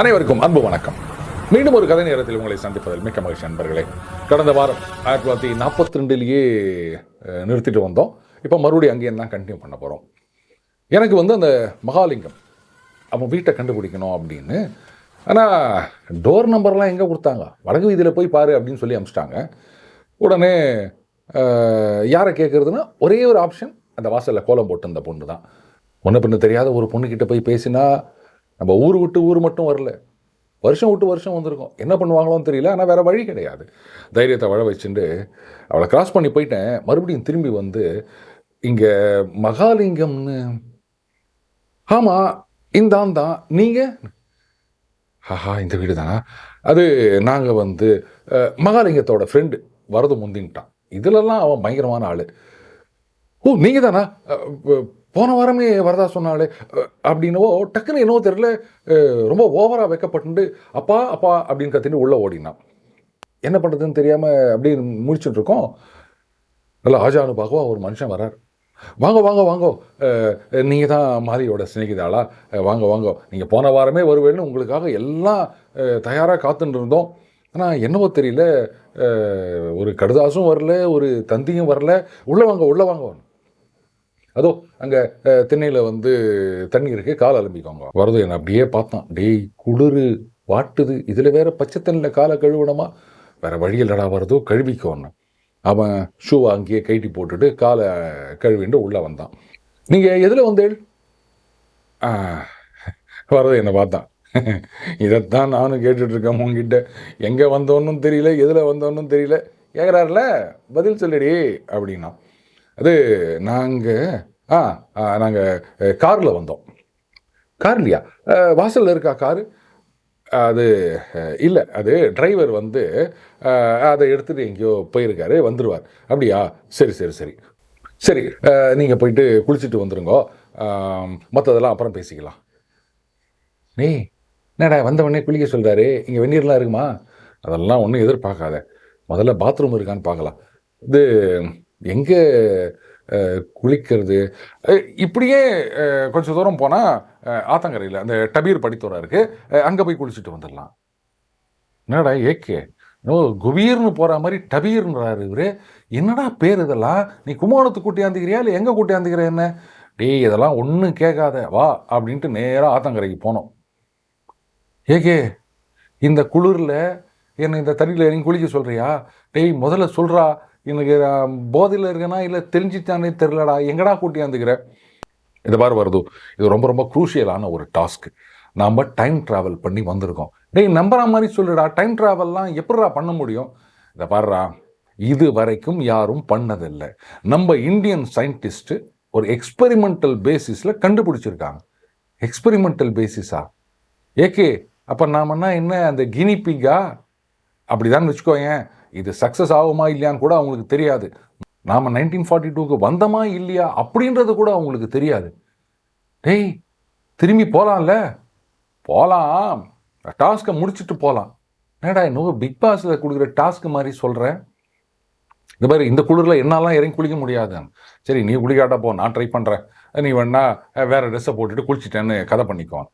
அனைவருக்கும் அன்பு வணக்கம். மீண்டும் ஒரு கதை நேரத்தில் உங்களை சந்திப்பதில் மிக்க மகிழ்ச்சி நண்பர்களே. கடந்த வாரம் ஆயிரத்தி தொள்ளாயிரத்தி நாற்பத்தி ரெண்டுலேயே நிறுத்திட்டு வந்தோம். இப்போ மறுபடியும் அங்கேயும் தான் கண்டினியூ பண்ண போகிறோம் எனக்கு வந்து அந்த மகாலிங்கம் அவன் வீட்டை கண்டுபிடிக்கணும் அப்படின்னு. ஆனால் டோர் நம்பர்லாம் எங்கே கொடுத்தாங்க? வடக்கு வீதியில் போய் பாரு அப்படின்னு சொல்லி அனுப்பிச்சிட்டாங்க உடனே யாரை கேட்குறதுன்னா ஒரே ஒரு ஆப்ஷன் அந்த வாசலில் கோலம் போட்டு அந்த பொண்ணு தான் ஒன்று பின்ன தெரியாத ஒரு பொண்ணுக்கிட்ட போய் பேசினா நம்ம ஊர் விட்டு ஊர் மட்டும் வரல. வருஷம் விட்டு வருஷம் வந்திருக்கோம். என்ன பண்ணுவாங்களோன்னு தெரியல. ஆனால் வேறு வழி கிடையாது. தைரியத்தை வழ வச்சுட்டு அவளை கிராஸ் பண்ணி போயிட்டேன். மறுபடியும் திரும்பி வந்து இங்கே மகாலிங்கம்னு. ஆமாம் இந்தான் தான். நீங்கள் ஆஹா இந்த வீடு தானா? அது நாங்கள் வந்து மகாலிங்கத்தோட ஃப்ரெண்டு வரது முந்தின்ட்டான். இதிலெல்லாம் அவன் பயங்கரமான ஆள். ஓ நீங்கள் தானா போன வாரமே வரதா சொன்னாலே அப்படின்னவோ டக்குன்னு என்னவோ தெரியல ரொம்ப ஓவராக வைக்கப்பட்டு அப்பா அப்பா அப்படின்னு கத்திட்டு உள்ளே ஓடினான். என்ன பண்ணுறதுன்னு தெரியாமல் அப்படியே முடிச்சுட்டு இருக்கோம். நல்லா ஆஜானு பார்க்கவா ஒரு மனுஷன் வரார். வாங்க வாங்க வாங்க. நீங்கள் தான் மாரியோட சிநேகிதாளா? வாங்க வாங்க. நீங்கள் போன வாரமே வருவேன்னு உங்களுக்காக எல்லாம் தயாராக காத்துட்டு இருந்தோம். ஆனால் என்னவோ தெரியல ஒரு கடுதாசும் வரல ஒரு தந்தியும் வரல. உள்ளே வாங்க உள்ளே வாங்க அதோ அங்கே திண்ணையில் வந்து தண்ணி இருக்கு கால் அலம்பிக்கோங்க. வரது என்னை அப்படியே பார்த்தான். டேய் குளிரு வாட்டுது இதில் வேற பச்சை தண்ணியில் காலை கழுவணுமா? வேற வழி இல்லடா வருதோ கழுவிக்கோன்னு. அவன் ஷூவை அங்கேயே கைட்டி போட்டுட்டு காலை கழுவிண்டு உள்ளே வந்தான். நீங்கள் எதில் வந்தேள்? வரது என்னை பார்த்தான். இதைத்தான் நானும் கேட்டுட்ருக்கேன் உங்ககிட்ட எங்கே வந்தோன்னும் தெரியல எதில் வந்தோன்னும் தெரியல. கேட்குறாருல பதில் சொல்லடி அப்படின்னா அது நாங்கள் ஆ நாங்கள் காரில் வந்தோம். கார்லையா? வாசலில் இருக்கா காரு? அது இல்லை. அது டிரைவர் வந்து அதை எடுத்துகிட்டு எங்கேயோ போயிருக்காரு வந்துடுவார் அப்படியா? சரி சரி சரி. சரி நீங்கள் போயிட்டு குளிச்சுட்டு வந்துருங்கோ. மற்றதெல்லாம் அப்புறம் பேசிக்கலாம். நீ என்னடா வந்தவொடனே குளிக்க சொல்கிறாரு இங்கே வெந்நீர்லாம் இருக்குமா? அதெல்லாம் ஒன்றும் எதிர்பார்க்காத. முதல்ல பாத்ரூம் இருக்கான்னு பார்க்கலாம். இது எங்கே குளிக்கிறது? இப்படியே கொஞ்சம் தூரம் போனால் ஆத்தங்கரையில் அந்த டபீர் படித்துறை இருக்குது அங்கே போய் குளிச்சுட்டு வந்துடலாம். என்னடா ஏகே ஓ குபீர்னு போகிற மாதிரி டபீர்ன்றாரு இவரு. என்னடா பேர் இதெல்லாம்? நீ கும்போணத்துக்கு கூட்டியாந்துக்கிறியா இல்லை எங்கே கூட்டியாந்துக்கிற என்ன? டேய் இதெல்லாம் ஒன்றும் கேட்காத. வா அப்படின்ட்டு நேராக ஆத்தங்கரைக்கு போனோம். ஏகே இந்த குளிரில் என்னை இந்த தண்ணியில் நீ குளிக்க சொல்கிறியா டேய் முதல்ல சொல்கிறா எனக்கு போதையில் இருக்கேனா இல்லை தெரிஞ்சுட்டானே தெரிலடா எங்கடா கூட்டியாந்துக்கிற? இந்த மாதிரி வருது இது ரொம்ப ரொம்ப குரூஷியலான ஒரு டாஸ்க் நாம் டைம் ட்ராவல் பண்ணி வந்திருக்கோம். டேய் நம்புற மாதிரி சொல்லுடா டைம் ட்ராவல்லாம் எப்படிடா பண்ண முடியும்? இதை பாடுறா இது வரைக்கும் யாரும் பண்ணதில்லை. நம்ம இந்தியன் சயின்டிஸ்ட்டு ஒரு எக்ஸ்பெரிமெண்டல் பேசிஸில் கண்டுபிடிச்சிருக்காங்க. எக்ஸ்பெரிமெண்டல் பேசிஸா ஏகே அப்போ நாமன்னா என்ன அந்த கினி பிக்கா அப்படிதான் வச்சுக்கோயேன். இது சக்ஸஸ் ஆகுமா இல்லையான்னு கூட அவங்களுக்கு தெரியாது. நாம் நைன்டீன் ஃபார்ட்டி டூக்கு வந்தோமா இல்லையா அப்படின்றது கூட அவங்களுக்கு தெரியாது. டேய் திரும்பி போகலாம்ல போகலாம் டாஸ்க்கை முடிச்சுட்டு போகலாம் ஏடா இன்னும் பிக் பாஸில் கொடுக்குற டாஸ்க் மாதிரி சொல்கிறேன் இந்த மாதிரி இந்த குளிரில் என்னாலாம் இறங்கி குளிக்க முடியாது. சரி நீ குளிக்காட்டா போ நான் ட்ரை பண்ணுறேன் நீ வேணா வேறு ட்ரெஸ்ஸை போட்டுட்டு குளிச்சிட்டேன்னு கதை பண்ணிக்குவான்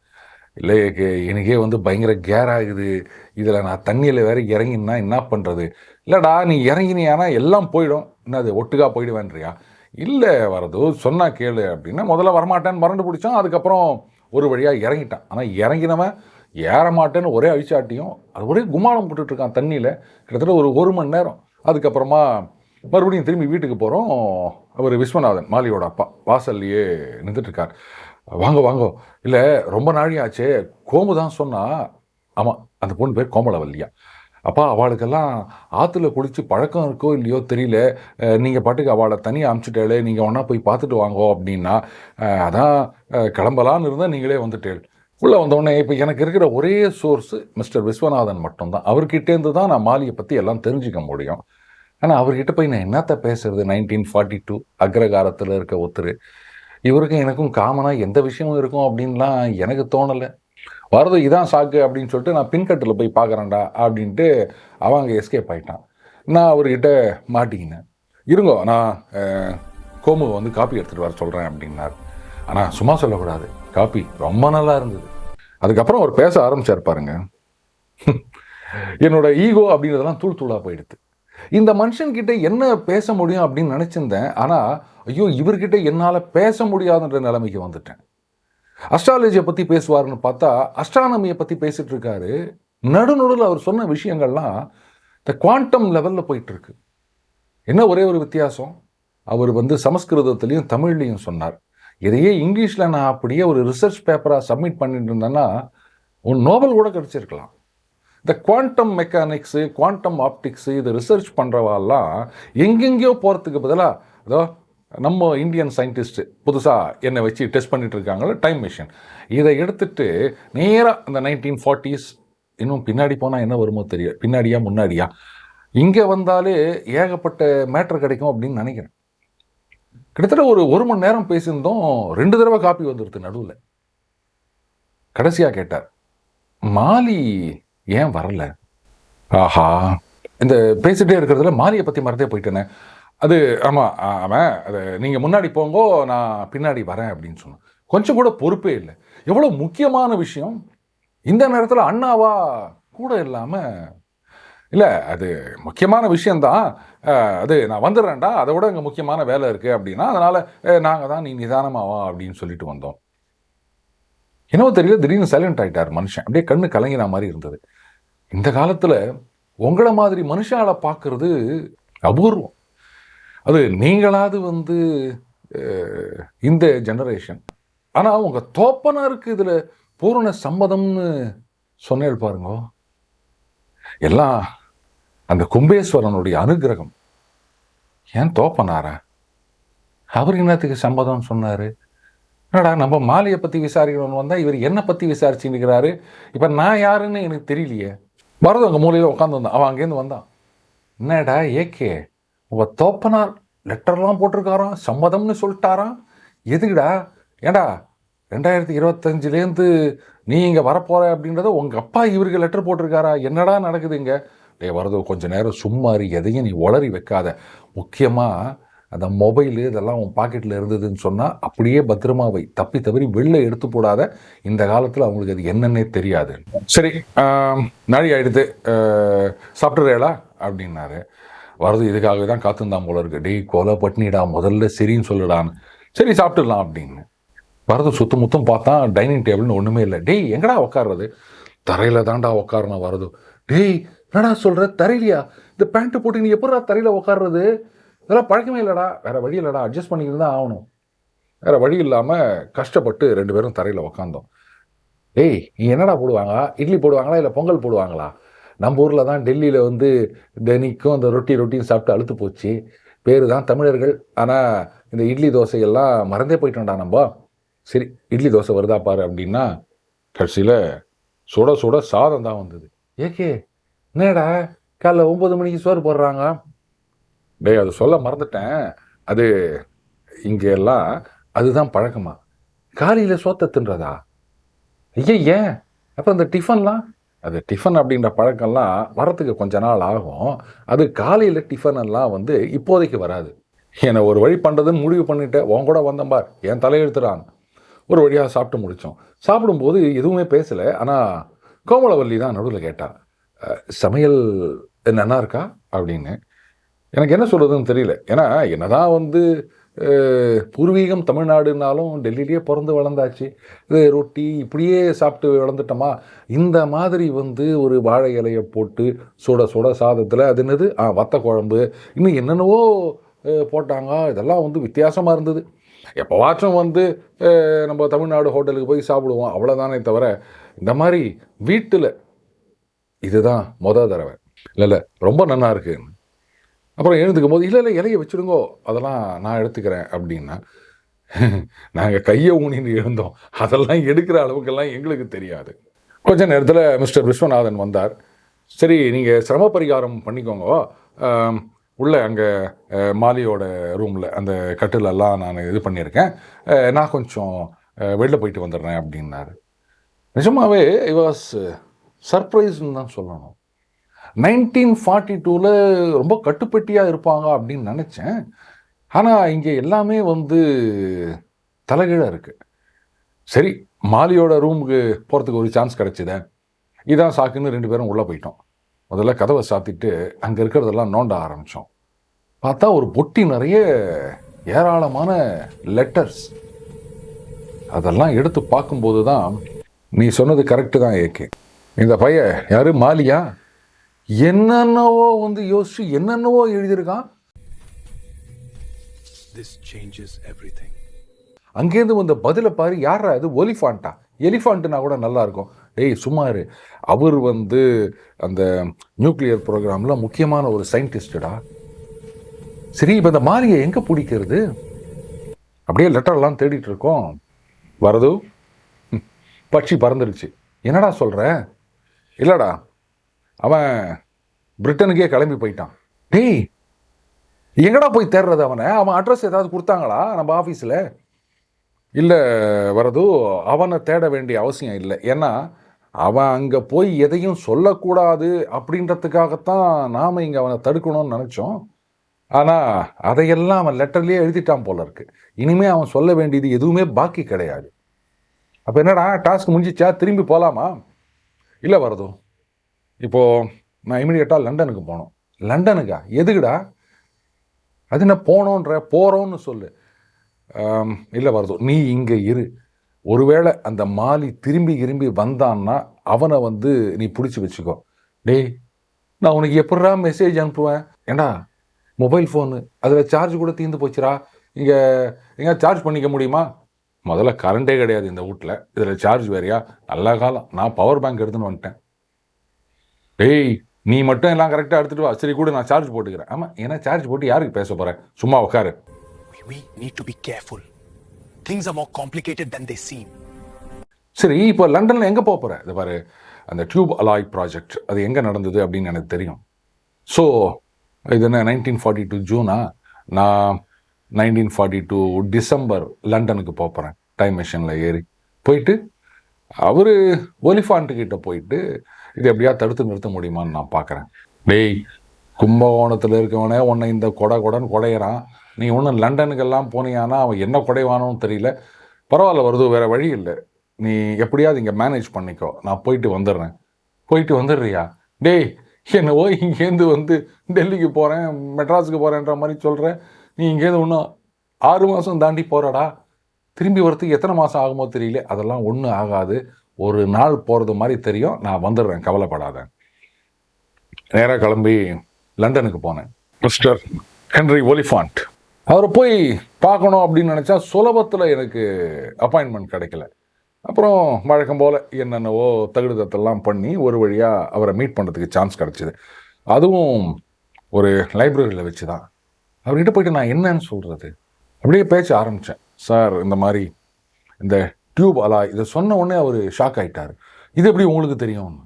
இல்லை கே- எனக்கே வந்து பயங்கர கேர் ஆகுது. இதில் நான் தண்ணியில் வேற இறங்கினா என்ன பண்ணுறது? இல்லைடா நீ இறங்கினியானா எல்லாம் போயிடும். என்னது ஒட்டுக்கா போயிடுவேன்றியா? இல்லை வரது சொன்னால் கேளு அப்படின்னா முதல்ல வரமாட்டேன்னு மறந்து பிடிச்சான் அதுக்கப்புறம் ஒரு வழியாக இறங்கிட்டான். ஆனால் இறங்கினவன் ஏற மாட்டேன்னு ஒரே அழிச்சாட்டியும் அது ஒரே குமானம் போட்டுட்ருக்கான் தண்ணியில். கிட்டத்தட்ட ஒரு ஒரு மணி நேரம். அதுக்கப்புறமா மறுபடியும் திரும்பி வீட்டுக்கு போகிறோம். அவர் விஸ்வநாதன் மாலியோட அப்பா. வாசல்லையே நின்றுட்டுருக்கார் வாங்க வாங்க. இல்லை ரொம்ப நாழியாச்சு கோமு தான் சொன்னால் ஆமாம் அந்த பொண்ணு பேர் கோமலவல்லியா. அப்பா அவளுக்கெல்லாம் ஆற்றுல குளித்து பழக்கம் இருக்கோ இல்லையோ தெரியல. நீங்கள் பாட்டுக்கு அவளை தனியாக அமுச்சிட்டாலே நீங்கள் ஒன்றா போய் பார்த்துட்டு வாங்கோ அப்படின்னா அதான் கிளம்பலான்னு இருந்தால் நீங்களே வந்துட்டேள். உள்ளே வந்தோடனே இப்போ எனக்கு இருக்கிற ஒரே சோர்ஸு மிஸ்டர் விஸ்வநாதன் மட்டும்தான். அவர்கிட்டேருந்து தான் நான் மாலியை பற்றி எல்லாம் தெரிஞ்சுக்க முடியும். ஆனால் அவர்கிட்ட போய் நான் என்னத்த பேசுறது? நைன்டீன் ஃபார்ட்டி டூ அக்ரகாரத்தில் இருக்க ஒருத்தர். இவருக்கும் எனக்கும் காமனாக எந்த விஷயமும் இருக்கும் அப்படின்லாம் எனக்கு தோணலை. வரது இதான் சாக்கு அப்படின்னு சொல்லிட்டு நான் பின்கட்டில் போய் பார்க்குறேன்டா அப்படின்ட்டு அவன் அங்கே எஸ்கேப் ஆயிட்டான். நான் அவர்கிட்ட மாட்டிக்கினேன். இருங்கோ நான் அஹ், கோமுவை வந்து காப்பி எடுத்துகிட்டு வர சொல்கிறேன் அப்படின்னார். ஆனால் சும்மா சொல்லக்கூடாது. காப்பி ரொம்ப நல்லா இருந்தது. அதுக்கப்புறம் அவர் பேச ஆரம்பிச்சார் பாருங்க. என்னோட ஈகோ அப்படிங்கிறதெல்லாம் தூள் தூளாக போயிடுது இந்த மனுஷன்கிட்ட என்ன பேச முடியும் அப்படின்னு நினச்சிருந்தேன். ஆனால் ஐயோ இவர்கிட்ட என்னால் பேச முடியாதுன்ற நிலைமைக்கு வந்துட்டேன். அஸ்ட்ராலஜியை பற்றி பேசுவார்னு பார்த்தா அஸ்ட்ரானமியை பற்றி பேசிகிட்டு இருக்காரு. நடுநடுவில் அவர் சொன்ன விஷயங்கள்லாம் இந்த குவாண்டம் லெவலில் போயிட்டுருக்கு. என்ன ஒரே ஒரு வித்தியாசம்? அவர் வந்து சமஸ்கிருதத்துலேயும் தமிழ்லையும் சொன்னார். இதையே இங்கிலீஷில் நான் அப்படியே ஒரு ரிசர்ச் பேப்பராக சப்மிட் பண்ணிட்டு இருந்தேன்னா ஒரு நோபல் கூட கிடச்சிருக்கலாம். இந்த குவாண்டம் மெக்கானிக்ஸு குவாண்டம் ஆப்டிக்ஸு இதை ரிசர்ச் பண்ணுறவாலாம் எங்கெங்கேயோ போகிறதுக்கு பதிலாக அதோ நம்ம இந்தியன் சயின்டிஸ்ட்டு புதுசாக என்னை வச்சு டெஸ்ட் பண்ணிட்டு இருக்காங்களோ டைம் மிஷின் இதை எடுத்துட்டு நேராக அந்த நைன்டீன் ஃபார்ட்டிஸ் இன்னும் பின்னாடி போனால் என்ன வருமோ தெரியல பின்னாடியா முன்னாடியா? இங்கே வந்தாலே ஏகப்பட்ட மேட்ரு கிடைக்கும் அப்படின்னு நினைக்கிறேன். கிட்டத்தட்ட ஒரு ஒரு மணி நேரம் பேசியிருந்தோம் ரெண்டு தடவை காப்பி வந்துடுது நடுவில். கடைசியாக கேட்டார் மாலி ஏன் வரல? ஆஹா. இந்த பேசிகிட்டே இருக்கிறதுல மாலியை பற்றி மறந்தே போயிட்டேனே. அது ஆமாம் அவன் அது நீங்கள் முன்னாடி போங்கோ நான் பின்னாடி வரேன் அப்படின்னு சொன்னான் கொஞ்சம் கூட பொறுப்பே இல்லை. எவ்வளோ முக்கியமான விஷயம். இந்த நேரத்தில் அண்ணாவா கூட இல்லாமல் இல்லை அது முக்கியமான விஷயந்தான் அது நான் வந்துடுறேன்டா அதை விட இங்கே முக்கியமான வேலை இருக்குது அப்படின்னா அதனால் நாங்கள் தான் நீ நிதானமாவா அப்படின்னு சொல்லிட்டு வந்தோம். என்னவோ தெரியல திடீர்னு சைலண்ட் ஆகிட்டார் மனுஷன். அப்படியே கண்ணு கலங்கின மாதிரி இருந்தது. இந்த காலத்தில் உங்களை மாதிரி மனுஷால பார்க்குறது அபூர்வம். அது நீங்களாவது வந்து இந்த ஜெனரேஷன் ஆனால் உங்கள் தோப்பனாருக்கு இதில் பூரண சம்மதம்னு சொன்னேன் பாருங்க. எல்லாம் அந்த கும்பேஸ்வரனுடைய அனுகிரகம். ஏன் தோப்பனாரா? அவர் என்னத்துக்கு சம்மதம் சொன்னார்? என்னடா நம்ம மாலையை பற்றி விசாரிக்கணும்னு வந்தால் இவர் என்னை பற்றி விசாரிச்சுருக்கிறாரு இப்போ நான் யாருன்னு எனக்கு தெரியலையே. வரது அங்கே மூலையில் உட்காந்துருந்தான் அவன் அங்கேருந்து வந்தான். என்னடா ஏகே உங்கள் தோப்பனார் லெட்டர்லாம் போட்டிருக்காராம் சம்மதம்னு சொல்லிட்டாராம். எதுக்குடா? ஏண்டா? ரெண்டாயிரத்தி இருபத்தஞ்சிலேருந்து நீ இங்கே வரப்போற அப்படின்றத உங்கள் அப்பா இவருக்கு லெட்டர் போட்டிருக்காரா? என்னடா நடக்குது இங்கே? டே வரது கொஞ்ச நேரம் சும்மா எதையும் நீ உளறி வைக்காத. முக்கியமாக அந்த மொபைலு இதெல்லாம் உன் பாக்கெட்டில் இருந்ததுன்னு சொன்னால் அப்படியே பத்திரமா வை. தப்பி தவறி வெளில எடுத்து போடாத. இந்த காலத்தில் அவங்களுக்கு அது என்னன்னே தெரியாது. சரி ஆம், நாழி ஆயிடுது. சாப்பிட்றேளா அப்படின்னாரு. வரது இதுக்காகவே தான் காத்திருந்தான் போல இருக்கு. டேய் கொலை பட்னிடா முதல்ல சரின்னு சொல்லுடான்னு. சரி சாப்பிட்டுடலாம் அப்படின்னு. வரது சுத்த முத்தம் பார்த்தா டைனிங் டேபிள்னு ஒன்றுமே இல்லை. டேய் எங்கடா உட்கார்றது தரையில் தாண்டா உட்காரணும் வரது டேய் என்னடா சொல்கிற தரையிலையா? இந்த பேண்ட்டு போட்டு நீ எப்படா தரையில் உட்கார்றது இதெல்லாம் பழக்கமே இல்லைடா. வேறு வழி இல்லைடா. அட்ஜஸ்ட் பண்ணிக்கிட்டு தான் ஆகணும். வேற வழி இல்லாமல் கஷ்டப்பட்டு ரெண்டு பேரும் தரையில் உக்காந்தோம். டேய் நீ என்னடா போடுவாங்க? இட்லி போடுவாங்களா? இல்லை பொங்கல் போடுவாங்களா? நம்ம ஊரில் தான் டெல்லியில் வந்து தினிக்கும் அந்த ரொட்டி ரொட்டின்னு சாப்பிட்டு அழுத்து போச்சு. பேர் தான் தமிழர்கள். ஆனால் இந்த இட்லி தோசையெல்லாம் மறந்தே போயிட்டோம்டா நம்ம. சரி இட்லி தோசை வருதா பாரு அப்படின்னா கடைசியில் சுட சுட சாதம் தான் வந்தது. ஏகே என்னடா காலைல ஒம்பது மணிக்கு சோறு போடுறாங்க? டேய் அது சொல்ல மறந்துட்டேன். அது இங்கே எல்லாம் அதுதான் பழக்கமா. காலையில் சோத்தை தின்றதா? ஐயா ஏன் அப்போ இந்த டிஃபன்லாம் அது டிஃபன் அப்படின்ற பழக்கம்லாம் வரத்துக்கு கொஞ்ச நாள் ஆகும். அது காலையில் டிஃபன் எல்லாம் வந்து இப்போதைக்கு வராது. என்னை ஒரு வழி பண்ணுறதுன்னு முடிவு பண்ணிட்டேன். உன் கூட வந்தேன் பார். என் தலையெழுத்துறான் ஒரு வழியாக சாப்பிட்டு முடித்தோம் சாப்பிடும்போது எதுவுமே பேசலை. ஆனால் கோமலவல்லி தான் நடுவில் கேட்டா சமையல் நல்லா இருக்கா அப்படின்னு. எனக்கு என்ன சொல்கிறதுன்னு தெரியல. ஏன்னா என்னதான் வந்து பூர்வீகம் தமிழ்நாடுனாலும் டெல்லியிலேயே பிறந்து வளர்ந்தாச்சு. இது ரொட்டி இப்படியே சாப்பிட்டு வளர்ந்துட்டோமா? இந்த மாதிரி வந்து ஒரு வாழை இலையை போட்டு சுட சுட சாதத்தில் அது என்னது? ஆ வத்த குழம்பு. இன்னும் என்னென்னவோ போட்டாங்க. இதெல்லாம் வந்து வித்தியாசமாக இருந்தது. எப்போவாச்சும் வந்து நம்ம தமிழ்நாடு ஹோட்டலுக்கு போய் சாப்பிடுவோம். அவ்வளோதானே தவிர இந்த மாதிரி வீட்டில் இதுதான் மொதல் தடவை. இல்லை இல்லை ரொம்ப நல்லா இருக்குன்னு அப்புறம் எழுந்துக்கும் போது இல்லை இல்லை இலையை வச்சுடுங்கோ அதெல்லாம் நான் எடுத்துக்கிறேன் அப்படின்னா நாங்கள் கையை ஊனின்னு எழுந்தோம். அதெல்லாம் எடுக்கிற அளவுக்கெல்லாம் எங்களுக்கு தெரியாது. கொஞ்ச நேரத்தில் மிஸ்டர் விஸ்வநாதன் வந்தார். சரி நீங்கள் சிரம பரிகாரம் பண்ணிக்கோங்க. உள்ளே உள்ள அங்கே மாலியோட ரூமில் அந்த கட்டிலெல்லாம் நான் இது பண்ணியிருக்கேன். நான் கொஞ்சம் வெளில போயிட்டு வந்துடுறேன் அப்படின்னாரு. நிஜமாகவே ஐ வாஸ் சர்ப்ரைஸ்னு தான் சொல்லணும். நைன்டீன் ஃபார்ட்டி டூவில் ரொம்ப கட்டுப்பட்டியாக இருப்பாங்க அப்படின்னு நினச்சேன். ஆனால் இங்கே எல்லாமே வந்து தலைகீழாக இருக்குது சரி மாலியோட ரூமுக்கு போகிறதுக்கு ஒரு சான்ஸ் கிடைச்சிதே. இதான் சாக்குன்னு ரெண்டு பேரும் உள்ளே போயிட்டோம். முதல்ல கதவை சாத்திட்டு அங்கே இருக்கிறதெல்லாம் நோண்ட ஆரம்பித்தோம் பார்த்தா ஒரு பொட்டி நிறைய ஏராளமான லெட்டர்ஸ் அதெல்லாம் எடுத்து பார்க்கும்போது தான் நீ சொன்னது கரெக்டு தான் ஏகே இந்த பையன் யாரு? மாலியா? என்னென்னவோ வந்து யோசிச்சு என்னென்னவோ எழுதியிருக்கான். This changes everything. அங்கேருந்து வந்த பதிலை பாரு யாரா அது ஒலிஃபாண்டா. எலிஃபாண்ட்னா கூட நல்லா இருக்கும் டேய் சுமார் அவர் வந்து அந்த நியூக்ளியர் ப்ரோக்ராமில் முக்கியமான ஒரு சயின்டிஸ்டடா. சரி இப்போ இந்த மாலியை எங்கே பிடிக்கிறது? அப்படியே லெட்டர்லாம் தேடிட்டு இருக்கோம் வரது? பட்சி பறந்துடுச்சு என்னடா சொல்கிற இல்லைடா. அவன் பிரிட்டனுக்கே கிளம்பி போயிட்டான். டேய் எங்கடா போய் தேடுறது அவனை? அவன் அட்ரஸ் ஏதாவது கொடுத்தாங்களா நம்ம ஆஃபீஸில் இல்லை வரது அவனை தேட வேண்டிய அவசியம் இல்லை. ஏன்னா அவன் அங்கே போய் எதையும் சொல்லக்கூடாது அப்படின்றதுக்காகத்தான் நாம் இங்கே அவனை தடுக்கணும்னு நினச்சோம். ஆனால் அதையெல்லாம் அவன் லெட்டர்லேயே எழுதிட்டான் போல இருக்கு. இனிமேல் அவன் சொல்ல வேண்டியது எதுவுமே பாக்கி கிடையாது. அப்போ என்னடா டாஸ்க் முடிஞ்சிச்சா? திரும்பி போகலாமா இல்லை வரது. இப்போது நான் இமீடியட்டாக லண்டனுக்கு போகணும் லண்டனுக்கா? எதுக்குடா? அது என்ன போனோன்ற போகிறோன்னு சொல்லு. இல்லை வருதோ. நீ இங்கே இரு. ஒருவேளை அந்த மாலி திரும்பி திரும்பி வந்தான்னா அவனை வந்து நீ பிடிச்சி வச்சுக்கோ. டேய் நான் உனக்கு எப்படா மெசேஜ் அனுப்புவேன்? ஏண்டா மொபைல் ஃபோனு அதில் சார்ஜ் கூட தீர்ந்து போச்சுடா. இங்கே எங்கே சார்ஜ் பண்ணிக்க முடியுமா? முதல்ல கரண்டே கிடையாது இந்த வீட்டில் இதில் சார்ஜ் வேறையா? நல்ல காலம். நான் பவர் பேங்க் எடுத்துன்னு வந்துட்டேன். டேய் நீ மட்டும் எல்லாம் கரெக்டாக எடுத்துகிட்டு வா. சரி கூட நான் சார்ஜ் போட்டுக்கிறேன். ஆமாம் ஏன்னா சார்ஜ் போட்டு யாருக்கு பேச போகிறேன் சும்மா உட்காரு We, need to be careful. Things are more complicated than they seem. சரி இப்போ லண்டனில் எங்கே போக போகிற இது பாரு. அந்த டியூப் அலாய் ப்ராஜெக்ட் அது எங்கே நடந்தது அப்படின்னு எனக்கு தெரியும். ஸோ இது என்ன நைன்டீன் ஃபார்ட்டி டூ ஜூனா நான் நைன்டீன் ஃபார்ட்டி டூ டிசம்பர் லண்டனுக்கு போக போகிறேன் டைம் மிஷினில் ஏறி. போயிட்டு அவர் ஒலிஃபாண்ட்டு கிட்ட போயிட்டு இது எப்படியா தடுத்து நிறுத்த முடியுமான்னு நான் பார்க்குறேன் டேய் கும்பகோணத்தில் இருக்கவனே உன்னை இந்த கொடை கொடைன்னு கொடையிறான் நீ ஒன்றும் லண்டனுக்கெல்லாம் போனியானா அவன் என்ன குடைவானோன்னு தெரியல. பரவாயில்ல வருது வேறு வழி இல்லை. நீ எப்படியாவது இங்கே மேனேஜ் பண்ணிக்கோ. நான் போயிட்டு வந்துடுறேன். போயிட்டு வந்துடுறியா? டேய் என்னவோ இங்கேருந்து வந்து டெல்லிக்கு போகிறேன் மெட்ராஸுக்கு போகிறேன்ற மாதிரி சொல்கிறேன் நீ இங்கேருந்து ஒன்றும் ஆறு மாதம் தாண்டி போகிறடா திரும்பி வரத்துக்கு எத்தனை மாதம் ஆகுமோ தெரியல. அதெல்லாம் ஒன்றும் ஆகாது. ஒரு நாள் போகிறது மாதிரி தெரியும். நான் வந்துடுறேன். கவலைப்படாத. நேராக கிளம்பி லண்டனுக்கு போனேன். Mister Henry Oliphant. அவரை போய் பார்க்கணும் அப்படின்னு நினச்சா சுலபத்தில் எனக்கு அப்பாயின்மெண்ட் கிடைக்கல. அப்புறம் வழக்கம் போல் என்னென்னவோ தகுடுதத்தெல்லாம் பண்ணி ஒரு வழியாக அவரை மீட் பண்ணுறதுக்கு சான்ஸ் கிடச்சிது. அதுவும் ஒரு லைப்ரரியில் வச்சு தான் அவர்கிட்ட போயிட்டு நான் என்னன்னு சொல்கிறது அப்படியே பேச்ச ஆரம்பித்தேன் சார் இந்த மாதிரி இந்த டியூப் அலா இதை சொன்ன உடனே அவர் ஷாக் ஆயிட்டார். இது எப்படி உங்களுக்கு தெரியும்?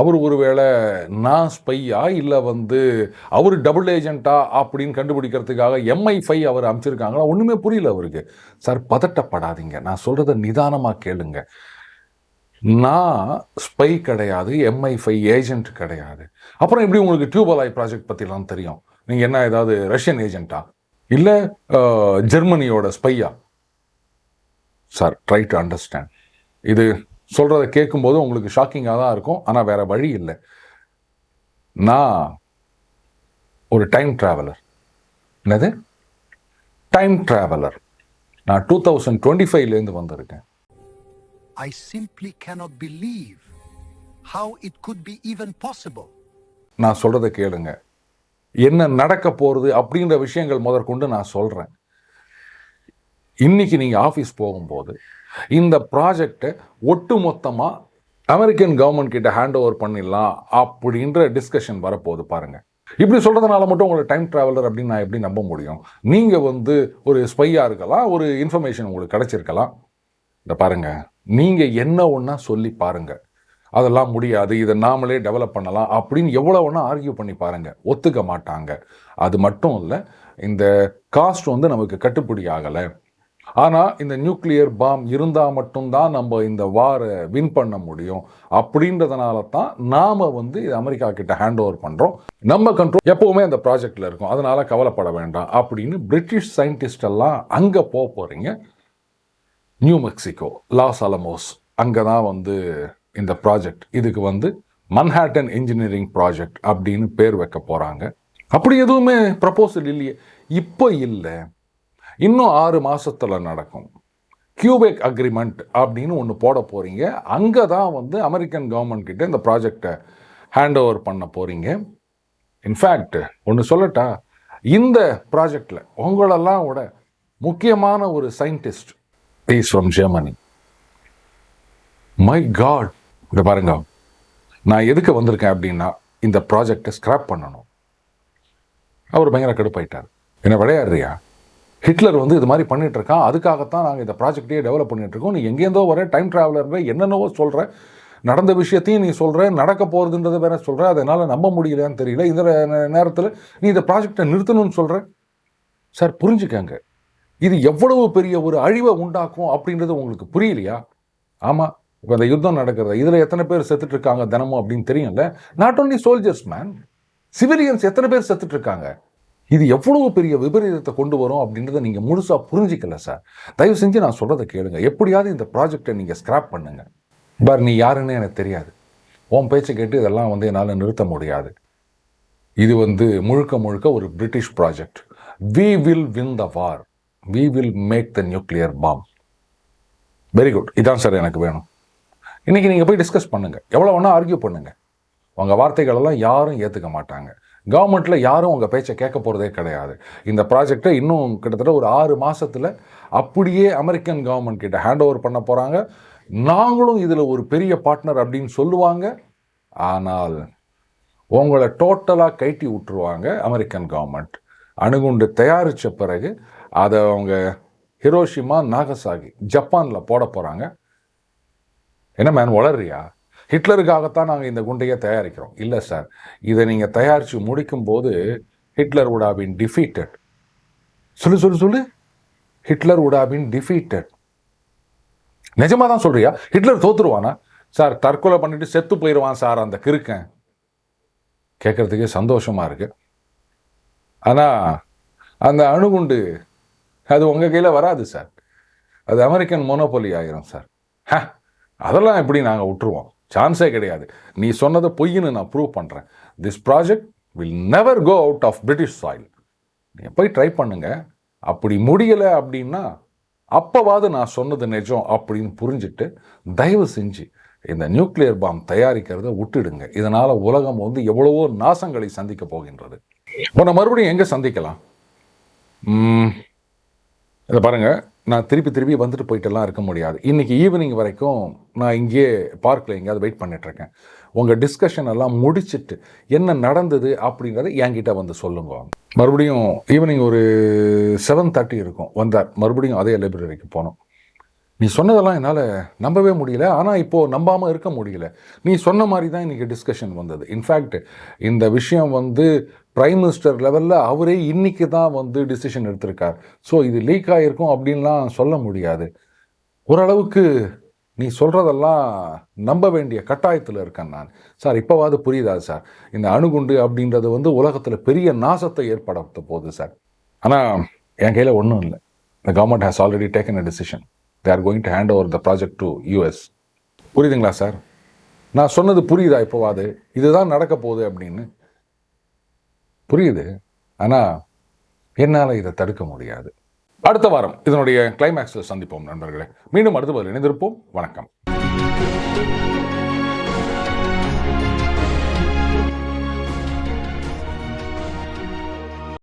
அவர் ஒருவேளை நான் ஸ்பையா இல்லை வந்து அவர் டபுள் ஏஜென்ட்டா அப்படின்னு கண்டுபிடிக்கிறதுக்காக எம்ஐ ஃபைவ் அவர் அமைச்சிருக்காங்களா? ஒன்றுமே புரியல அவருக்கு. சார் பதட்டப்படாதீங்க. நான் சொல்கிறத நிதானமாக கேளுங்க. நான் ஸ்பை கிடையாது எம்ஐ ஃபைவ் ஏஜென்ட் கிடையாது. அப்புறம் எப்படி உங்களுக்கு டியூபலாய் ப்ராஜெக்ட் பற்றிலாம் தெரியும்? நீங்கள் என்ன ஏதாவது ரஷ்யன் ஏஜென்ட்டா இல்லை ஜெர்மனியோட ஸ்பையா சார் ட்ரை டு அண்டர்ஸ்டாண்ட் இது சொல்கிறத கேட்கும்போது உங்களுக்கு ஷாக்கிங்காக தான் இருக்கும். ஆனால் வேற வழி இல்லை. நான் ஒரு டைம் ட்ராவலர் என்னது? டைம் ட்ராவலர் நான் டூ தௌசண்ட் டுவெண்ட்டி ஃபைவ்லேருந்து வந்திருக்கேன். I simply cannot believe how it could be even possible. நான் சொல்கிறத கேளுங்க. என்ன நடக்க போகிறது அப்படின்ற விஷயங்கள் முதற்கொண்டு நான் சொல்கிறேன் இன்றைக்கி நீங்கள் ஆஃபீஸ் போகும்போது இந்த ப்ராஜெக்டை ஒட்டு மொத்தமாக அமெரிக்கன் கவர்மெண்ட் கிட்ட ஹேண்ட் ஓவர் பண்ணிடலாம் அப்படின்ற டிஸ்கஷன் வரப்போகுது பாருங்கள் இப்படி சொல்கிறதுனால மட்டும் உங்களை டைம் ட்ராவலர் அப்படின்னு நான் எப்படி நம்ப முடியும்? நீங்கள் வந்து ஒரு ஸ்பையாக இருக்கலாம் ஒரு இன்ஃபர்மேஷன் உங்களுக்கு கிடச்சிருக்கலாம். இந்த பாருங்கள் நீங்கள் என்ன ஒன்றா சொல்லி பாருங்கள் அதெல்லாம் முடியாது இதை நாமளே டெவலப் பண்ணலாம் அப்படின்னு எவ்வளோ ஒன்றா ஆர்கியூ பண்ணி பாருங்கள் ஒத்துக்க மாட்டாங்க. அது மட்டும் இல்லை இந்த காஸ்ட் வந்து நமக்கு கட்டுப்படி ஆகலை. ஆனால் இந்த நியூக்ளியர் பாம் இருந்தால் மட்டும்தான் நம்ம இந்த வாரை வின் பண்ண முடியும். அப்படின்றதுனால தான் நாம் வந்து இது அமெரிக்கா கிட்ட ஹேண்ட் ஓவர் பண்ணுறோம் நம்ம கண்ட்ரோல் எப்போவுமே அந்த ப்ராஜெக்டில் இருக்கும். அதனால் கவலைப்பட வேண்டாம் அப்படின்னு பிரிட்டிஷ் சயின்டிஸ்ட் எல்லாம் அங்கே போக போகிறீங்க நியூ மெக்சிகோ லாஸ் அலமோஸ் அங்கே தான் வந்து இந்த ப்ராஜெக்ட் இதுக்கு வந்து மன்ஹாட்டன் இன்ஜினியரிங் ப்ராஜெக்ட் அப்படின்னு பேர் வைக்க போகிறாங்க அப்படி எதுவுமே ப்ரப்போசல் இல்லையே. இப்போ இல்லை. இன்னும் ஆறு மாதத்தில் நடக்கும். கியூபெக் அக்ரிமெண்ட் அப்படின்னு ஒன்று போட போகிறீங்க அங்கே தான் வந்து அமெரிக்கன் கவர்மெண்ட் கிட்ட இந்த ப்ராஜெக்டை ஹேண்ட் ஓவர் பண்ண போகிறீங்க இன்ஃபேக்ட் ஒன்று சொல்லட்டா இந்த ப்ராஜெக்டில் உங்களெல்லாம் விட முக்கியமான ஒரு scientist is from Germany my God இதை பாருங்க. நான் எதுக்கு வந்திருக்கேன் அப்படின்னா இந்த ப்ராஜெக்டை ஸ்கிராப் பண்ணணும். அவர் பயங்கர கடுப்பாயிட்டார். என்ன விளையாடுறியா? ஹிட்லர் வந்து இது மாதிரி பண்ணிட்டு இருக்கான் அதுக்காகத்தான் நாங்கள் இந்த ப்ராஜெக்டையே டெவலப் பண்ணிட்டு இருக்கோம் நீ எங்கேருந்தோ வர டைம் டிராவலர் என்னென்னவோ சொல்கிற நடந்த விஷயத்தையும் நீ சொல்கிற நடக்க போகிறதுன்றதை வேற சொல்கிற அதனால் நம்ப முடியலையான்னு தெரியல. இந்த நேரத்தில் நீ இந்த ப்ராஜெக்டை நிறுத்தணும்னு சொல்கிற சார் புரிஞ்சுக்கங்க. இது எவ்வளவு பெரிய ஒரு அழிவை உண்டாக்கும் அப்படின்றது உங்களுக்கு புரியலையா? ஆமாம் இப்போ இந்த யுத்தம் நடக்கிறது. இதில் எத்தனை பேர் செத்துட்டு இருக்காங்க தினமும் அப்படின்னு தெரியும்ல. Not only soldiers man civilians எத்தனை பேர் செத்துட்டு இருக்காங்க இது எவ்வளவு பெரிய விபரீதத்தை கொண்டு வரும் அப்படின்றத நீங்கள் முழுசாக புரிஞ்சிக்கல சார் தயவு செஞ்சு நான் சொல்கிறத கேளுங்க. எப்படியாவது இந்த ப்ராஜெக்டை நீங்கள் ஸ்கிராப் பண்ணுங்க. பார் நீ யாருன்னு எனக்கு தெரியாது. உன் பேச்சை கேட்டு இதெல்லாம் வந்து என்னால் நிறுத்த முடியாது. இது வந்து முழுக்க முழுக்க ஒரு British project we will win the war we will make the nuclear bomb very good இதான் சார் எனக்கு வேணும். இன்றைக்கி நீங்கள் போய் டிஸ்கஸ் பண்ணுங்கள் எவ்வளோ வேணால் ஆர்கியூ பண்ணுங்கள் உங்கள் வார்த்தைகளெல்லாம் யாரும் ஏற்றுக்க மாட்டாங்க. கவர்மெண்ட்டில் யாரும் உங்கள் பேச்சை கேட்க போகிறதே கிடையாது. இந்த ப்ராஜெக்டை இன்னும் கிட்டத்தட்ட ஒரு ஆறு மாதத்தில் அப்படியே அமெரிக்கன் கவர்மெண்ட் கிட்ட ஹேண்ட் ஓவர் பண்ண போகிறாங்க நாங்களும் இதில் ஒரு பெரிய பார்ட்னர் அப்படின்னு சொல்லுவாங்க. ஆனால் உங்களை டோட்டலாக கைட்டி விட்டுருவாங்க அமெரிக்கன் கவர்மெண்ட் அணுகுண்டு தயாரித்த பிறகு அதை அவங்க ஹிரோஷிமா நாகசாகி ஜப்பானில் போட போகிறாங்க என்ன மேன் வளர்றியா? ஹிட்லருக்காகத்தான் நாங்கள் இந்த குண்டையை தயாரிக்கிறோம். இல்லை சார். இதை நீங்கள் தயாரித்து முடிக்கும்போது ஹிட்லர் உடாபின் டிஃபீட்டட் சொல்லு சொல்லு சொல்லு. ஹிட்லர் உடாபின் டிஃபீட்டட் நிஜமாக தான் சொல்கிறியா ஹிட்லர் தோத்துருவானா? சார் தற்கொலை பண்ணிவிட்டு செத்து போயிடுவான் சார் அந்த கிறுக்கன். கேட்குறதுக்கே சந்தோஷமாக இருக்குது ஆனால் அந்த அணுகுண்டு அது உங்கள் கையில் வராது சார். அது அமெரிக்கன் மோனோபொலி ஆகிரும் சார். ஹ, அதெல்லாம் எப்படி நாங்கள் விட்டுருவோம் சான்ஸே கிடையாது. நீ சொன்னதை பொய்ன்னு நான் ப்ரூவ் பண்ணுறேன் this project will never go out of British soil நீங்கள் போய் ட்ரை பண்ணுங்கள் அப்படி முடியலை அப்படின்னா அப்போவாது நான் சொன்னது நிஜம் அப்படின்னு புரிஞ்சுட்டு தயவு செஞ்சு இந்த நியூக்ளியர் பாம் தயாரிக்கிறத விட்டுடுங்க. இதனால் உலகம் வந்து எவ்வளவோ நாசங்களை சந்திக்க போகின்றது. உன்னை மறுபடியும் எங்கே சந்திக்கலாம்? இதை பாருங்கள் நான் திருப்பி திருப்பி வந்துட்டு போயிட்டெல்லாம் இருக்க முடியாது. இன்றைக்கி ஈவினிங் வரைக்கும் நான் இங்கேயே பார்க்கில் எங்கேயாவது வெயிட் பண்ணிட்டு இருக்கேன் உங்கள் டிஸ்கஷன் எல்லாம் முடிச்சிட்டு என்ன நடந்தது அப்படிங்கிறத என்கிட்ட வந்து சொல்லுங்க. மறுபடியும் ஈவினிங் ஒரு செவன் தேர்ட்டி இருக்கும். வந்தார். மறுபடியும் அதே லைப்ரரிக்கு போனோம். நீ சொன்னதெல்லாம் என்னால் நம்பவே முடியல. ஆனால் இப்போது நம்பாமல் இருக்க முடியல. நீ சொன்ன மாதிரி தான் இன்றைக்கி டிஸ்கஷன் வந்தது இன்ஃபேக்ட் இந்த விஷயம் வந்து பிரைம் மினிஸ்டர் லெவலில் அவரே இன்றைக்கி தான் வந்து டிசிஷன் எடுத்திருக்கார். ஸோ இது லீக் ஆகிருக்கும் அப்படின்லாம் சொல்ல முடியாது. ஓரளவுக்கு நீ சொல்கிறதெல்லாம் நம்ப வேண்டிய கட்டாயத்தில் இருக்கேன் நான். சார் இப்போவாது புரியுதா சார் இந்த அணுகுண்டு அப்படின்றது வந்து உலகத்தில் பெரிய நாசத்தை ஏற்படுத்த போகுது சார் ஆனால் என் கையில் ஒன்றும் இல்லை. The government has already taken a decision. They are going to hand over the project to US புரியுதுங்களா சார்? நான் சொன்னது புரியுதா இப்போவாது இதுதான் நடக்க போகுது அப்படின்னு. புரியுது. ஆனால் என்னால் இதை தடுக்க முடியாது. அடுத்த வாரம் இதனுடைய கிளைமேக்ஸில் சந்திப்போம் நண்பர்களே. மீண்டும் அடுத்த பதில் இணைந்திருப்போம். வணக்கம்.